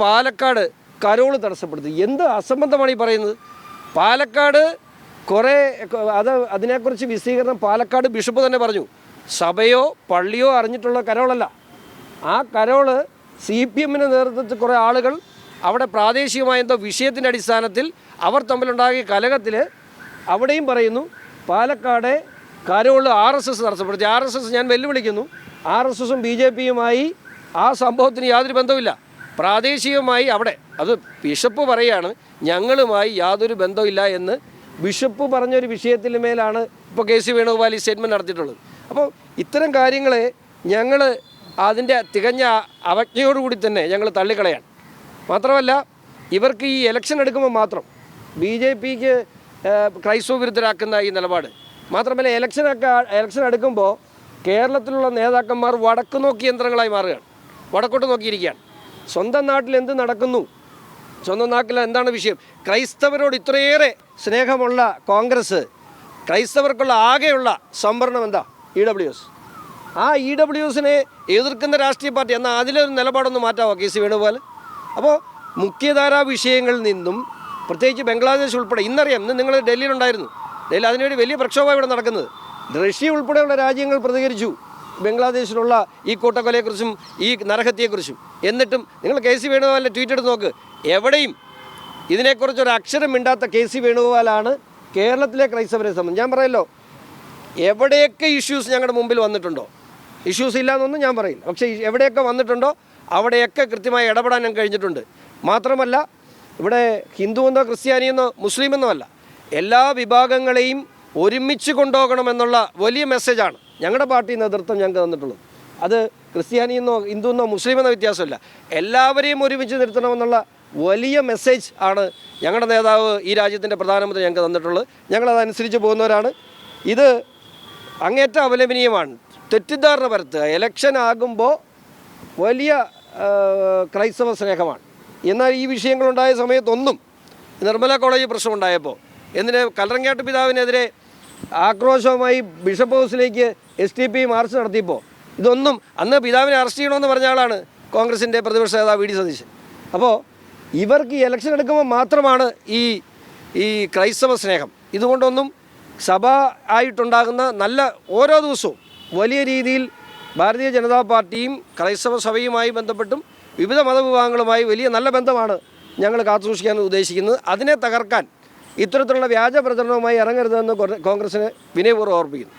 Palakkad Carol തടസ്സപ്പെടുത്തി. എന്ത് അസംബന്ധമാണ് ഈ പറയുന്നത്? പാലക്കാട് കുറേ അത് അതിനെക്കുറിച്ച് വിശദീകരണം പാലക്കാട് ബിഷപ്പ് തന്നെ പറഞ്ഞു. സഭയോ പള്ളിയോ അറിഞ്ഞിട്ടുള്ള കരോളല്ല. ആ കരോൾ സി പി എമ്മിന്റെ നേതൃത്വത്തിൽ കുറേ ആളുകൾ അവിടെ പ്രാദേശികമായ എന്തോ വിഷയത്തിന്റെ അടിസ്ഥാനത്തിൽ അവർ തമ്മിലുണ്ടാകിയ കലകത്തിൽ അവിടെയും പറയുന്നു Palakkad carol R S S തടസ്സപ്പെടുത്തി. ആർ എസ് എസ് ഞാൻ വെല്ലുവിളിക്കുന്നു. ആർ എസ് എസും ബി ജെ പിയുമായി ആ സംഭവത്തിന് യാതൊരു ബന്ധവുമില്ല. പ്രാദേശികമായി അവിടെ അത് ബിഷപ്പ് പറയാണ് ഞങ്ങളുമായി യാതൊരു ബന്ധമില്ല എന്ന് ബിഷപ്പ് പറഞ്ഞൊരു വിഷയത്തിന് മേലാണ് ഇപ്പോൾ കെ സി വേണുഗോപാൽ ഈ സ്റ്റേറ്റ്മെന്റ് നടത്തിയിട്ടുള്ളത്. അപ്പോൾ ഇത്തരം കാര്യങ്ങളെ ഞങ്ങൾ അതിന്റെ തികഞ്ഞ അവജ്ഞയോടുകൂടി തന്നെ ഞങ്ങൾ തള്ളിക്കളയാണ്. മാത്രമല്ല ഇവർക്ക് ഈ ഇലക്ഷൻ എടുക്കുമ്പോൾ മാത്രം ബി ജെ പിക്ക് ക്രൈസ്തവ വിരുദ്ധരാക്കുന്ന ഈ നിലപാട്. മാത്രമല്ല ഇലക്ഷനൊക്കെ ഇലക്ഷൻ എടുക്കുമ്പോൾ കേരളത്തിലുള്ള നേതാക്കന്മാർ വടക്ക് നോക്കി യന്ത്രങ്ങളായി മാറുകയാണ്. വടക്കോട്ട് നോക്കിയിരിക്കുകയാണ്. സ്വന്തം നാട്ടിൽ എന്ത് നടക്കുന്നു? സ്വന്തം നാട്ടിൽ എന്താണ് വിഷയം? ക്രൈസ്തവരോട് ഇത്രയേറെ സ്നേഹമുള്ള കോൺഗ്രസ് ക്രൈസ്തവർക്കുള്ള ആകെയുള്ള സംവരണം എന്താ? ഇ ഡബ്ല്യു എസ് ആ ഇ ഡബ്ല്യു എസിനെ എതിർക്കുന്ന രാഷ്ട്രീയ പാർട്ടി എന്നാൽ അതിലൊരു നിലപാടൊന്ന് മാറ്റാമോ കെ സി വേണുഗോപാൽ? അപ്പോൾ മുഖ്യധാരാ വിഷയങ്ങളിൽ നിന്നും പ്രത്യേകിച്ച് ബംഗ്ലാദേശ് ഉൾപ്പെടെ ഇന്നറിയാം ഇന്ന് നിങ്ങൾ ഡൽഹിയിലുണ്ടായിരുന്നു. ഡൽഹി അതിനുവേണ്ടി വലിയ പ്രക്ഷോഭം ഇവിടെ നടക്കുന്നത്. റഷ്യ ഉൾപ്പെടെയുള്ള രാജ്യങ്ങൾ പ്രതികരിച്ചു. ബംഗ്ലാദേശിലുള്ള ഈ കൂട്ടക്കൊലയെക്കുറിച്ചും ഈ നരഹത്യയെക്കുറിച്ചും. എന്നിട്ടും നിങ്ങൾ കെ സി വേണുഗോപാലിന്റെ ട്വീറ്റ് എടുത്ത് നോക്ക്. എവിടെയും ഇതിനെക്കുറിച്ച് ഒരു അക്ഷരം മിണ്ടാത്ത കെ സി വേണുഗോപാലാണ് കേരളത്തിലെ ക്രൈസ്തവരെ സംബന്ധിച്ച്. ഞാൻ പറയല്ലോ എവിടെയൊക്കെ ഇഷ്യൂസ് ഞങ്ങളുടെ മുമ്പിൽ വന്നിട്ടുണ്ടോ? ഇഷ്യൂസ് ഇല്ലയെന്നൊന്നും ഞാൻ പറയില്ല. പക്ഷേ എവിടെയൊക്കെ വന്നിട്ടുണ്ടോ അവിടെയൊക്കെ കൃത്യമായി ഇടപെടാൻ ഞാൻ കഴിഞ്ഞിട്ടുണ്ട്. മാത്രമല്ല ഇവിടെ ഹിന്ദുവെന്നോ ക്രിസ്ത്യാനിയെന്നോ മുസ്ലിമെന്നോ അല്ല എല്ലാ വിഭാഗങ്ങളെയും ഒരുമിച്ച് കൊണ്ടുപോകണമെന്നുള്ള വലിയ മെസ്സേജാണ് ഞങ്ങളുടെ പാർട്ടി നേതൃത്വം ഞങ്ങൾക്ക് തന്നിട്ടുള്ളത്. അത് ക്രിസ്ത്യാനി എന്നോ ഹിന്ദു എന്നോ മുസ്ലിം എന്നോ വ്യത്യാസമില്ല. എല്ലാവരെയും ഒരുമിച്ച് നിർത്തണമെന്നുള്ള വലിയ മെസ്സേജ് ആണ് ഞങ്ങളുടെ നേതാവ് ഈ രാജ്യത്തിന്റെ പ്രധാനമന്ത്രി ഞങ്ങൾക്ക് തന്നിട്ടുള്ളത്. ഞങ്ങളതനുസരിച്ച് പോകുന്നവരാണ്. ഇത് അങ്ങേറ്റം അപലപനീയമാണ് തെറ്റിദ്ധാരണ പരത്തുക. എലക്ഷൻ ആകുമ്പോൾ വലിയ ക്രൈസ്തവ സ്നേഹമാണ്. എന്നാൽ ഈ വിഷയങ്ങളുണ്ടായ സമയത്തൊന്നും നിർമ്മല കോളേജ് പ്രശ്നമുണ്ടായപ്പോൾ എന്തിന് കല്ലറങ്ങാട്ട് പിതാവിനെതിരെ ആക്രോശവുമായി ബിഷപ്പ് ഹൗസിലേക്ക് എസ് ടി പി മാർച്ച് നടത്തിയപ്പോൾ ഇതൊന്നും അന്ന് പിതാവിനെ അറസ്റ്റ് ചെയ്യണമെന്ന് പറഞ്ഞ ആളാണ് കോൺഗ്രസിന്റെ പ്രതിപക്ഷ നേതാവ് വി ഡി സതീശൻ. അപ്പോൾ ഇവർക്ക് ഈ ഇലക്ഷൻ എടുക്കുമ്പോൾ മാത്രമാണ് ഈ ഈ ക്രൈസ്തവ സ്നേഹം. ഇതുകൊണ്ടൊന്നും സഭ ആയിട്ടുണ്ടാകുന്ന നല്ല ഓരോ ദിവസവും വലിയ രീതിയിൽ ഭാരതീയ ജനതാ പാർട്ടിയും ക്രൈസ്തവ സഭയുമായി ബന്ധപ്പെട്ടും വിവിധ മതവിഭാഗങ്ങളുമായി വലിയ നല്ല ബന്ധമാണ് ഞങ്ങൾ കാത്തുസൂക്ഷിക്കാൻ ഉദ്ദേശിക്കുന്നത്. അതിനെ തകർക്കാൻ ഇത്തരത്തിലുള്ള വ്യാജ പ്രചരണവുമായി ഇറങ്ങരുതെന്ന് കോൺഗ്രസിന് വിനയപൂർവം ഓർപ്പിക്കുന്നു